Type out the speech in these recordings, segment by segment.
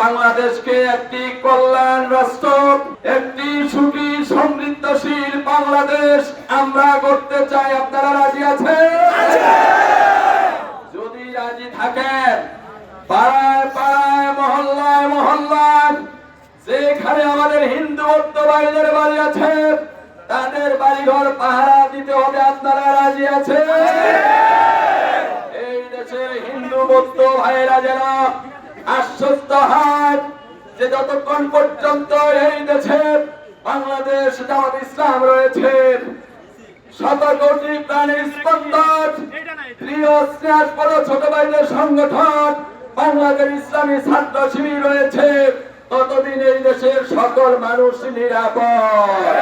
বাংলাদেশকে একটি কল্যাণ রাষ্ট্র, একটি সুখী, সমৃদ্ধশীল বাংলাদেশ আমরা করতে চাই। আপনারা রাজি আছেন? যদি রাজি থাকেন, পাড়ায় পাড়ায়, মহল্লায় মহল্লায়, যেখানে আমাদের হিন্দু বৌদ্ধ ভাইদের বাড়ি আছে, তাদের বাড়িঘর পাহারা দিতে হবে। আপনারা রাজি আছে এই দেশের হিন্দু বৌদ্ধ ভাইরা যেন আশ্বস্ত হন যে যতক্ষণ পর্যন্ত এই দেশে বাংলাদেশ, জামাত ইসলাম রয়েছে, শত কোটি প্রাণীর স্পন্দন, প্রিয় স্নেহাস্পদ ছোট ভাইদের সংগঠন, বাংলাদেশ ইসলামী ছাত্র শিবির রয়েছে, ততদিন এই দেশের সকল মানুষ নিরাপদ।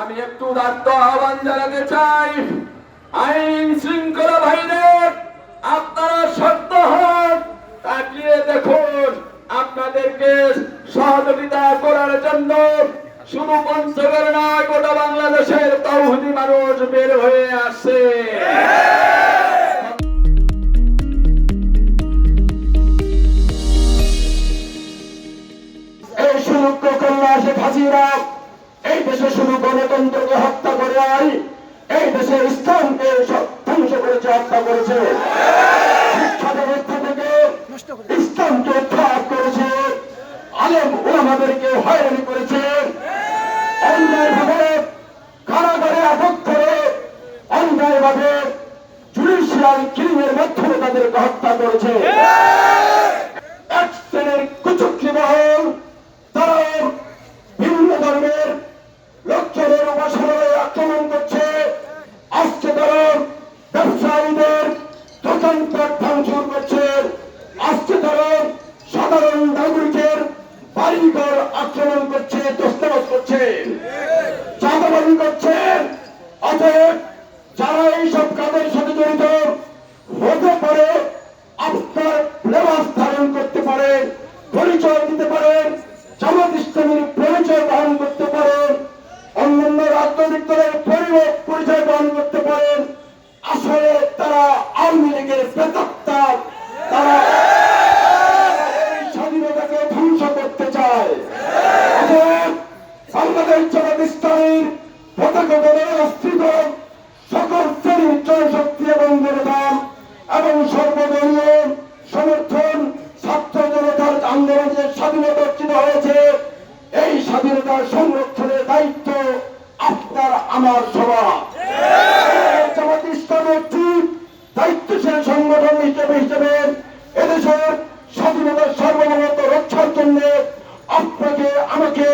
আমি একটু উদাত্ত আহ্বান জানাতে চাই, আইন শৃঙ্খলা ভাইদের আপনারা শক্ত হন তাকিয়ে দেখুন আপনাদেরকে সহযোগিতা করার জন্য শুধু পঞ্চগড় নয় গোটা বাংলাদেশের তৌহিদি মানুষ বের হয়ে আসে এই সুযোগ্য কন্যা শেখ এই দেশে শুধু গণতন্ত্রকে হত্যা করে নাই এই দেশে ইসলামকে ধ্বংস করেছে হত্যা করেছে। শিক্ষা ব্যবস্থা থেকে ইসলামকে আলেম ওলামাদেরকে হয়রানি করেছে। অন্যায়ভাবে কারাগারে আটক করে অন্যায়ভাবে জুডিশিয়াল কিলিংয়ের মাধ্যমে তাদেরকে হত্যা করেছে। এক শ্রেণির মহল ভিন্ন ধর্মের লোকজনের উপাসনায় আক্রমণ করছে। আজকে তারা ব্যবসায়ীদের দোকানপাট ভাঙচুর করছে আজকে তারা সাধারণ নাগরিকের বাড়িঘর আক্রমণ করছে দোস্তাবাজ করছে। চাঁদাবাজি করছে। অতএব যারা এইসব কাজের সাথে জড়িত, হতে পারে আপনার লেবাস ধারণ করতে পারেন পরিচয় দিতে পারেন জামাত ইসলামের পরিচয় বহন করতে পারেন অন্যান্য রাজনৈতিক দলের পরিচয় বহন করতে পারেন আসলে তারা আওয়ামী লীগের তারা এই স্বাধীনতাকে ধ্বংস করতে চায় অতএব বাংলাদেশ জামাত পতাকা অস্তিত্ব, সকল শ্রেণির জনশক্তি এবং জনদান এবং সর্বদলীয় সমর্থন ছাত্র জনতার আন্দোলনের স্বাধীনতা অর্জিত হয়েছে। এই স্বাধীনতার সংরক্ষণের দায়িত্ব আপনার, আমার সবার। জামাত ইসলামের ঠিক দায়িত্বশীল সংগঠন হিসেবে হিসেবে এদেশের স্বাধীনতার সার্বভৌমত্ব রক্ষার জন্য আপনাকে, আমাকে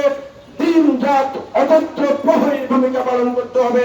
অতন্ত্র প্রহরীর ভূমিকা পালন করতে হবে।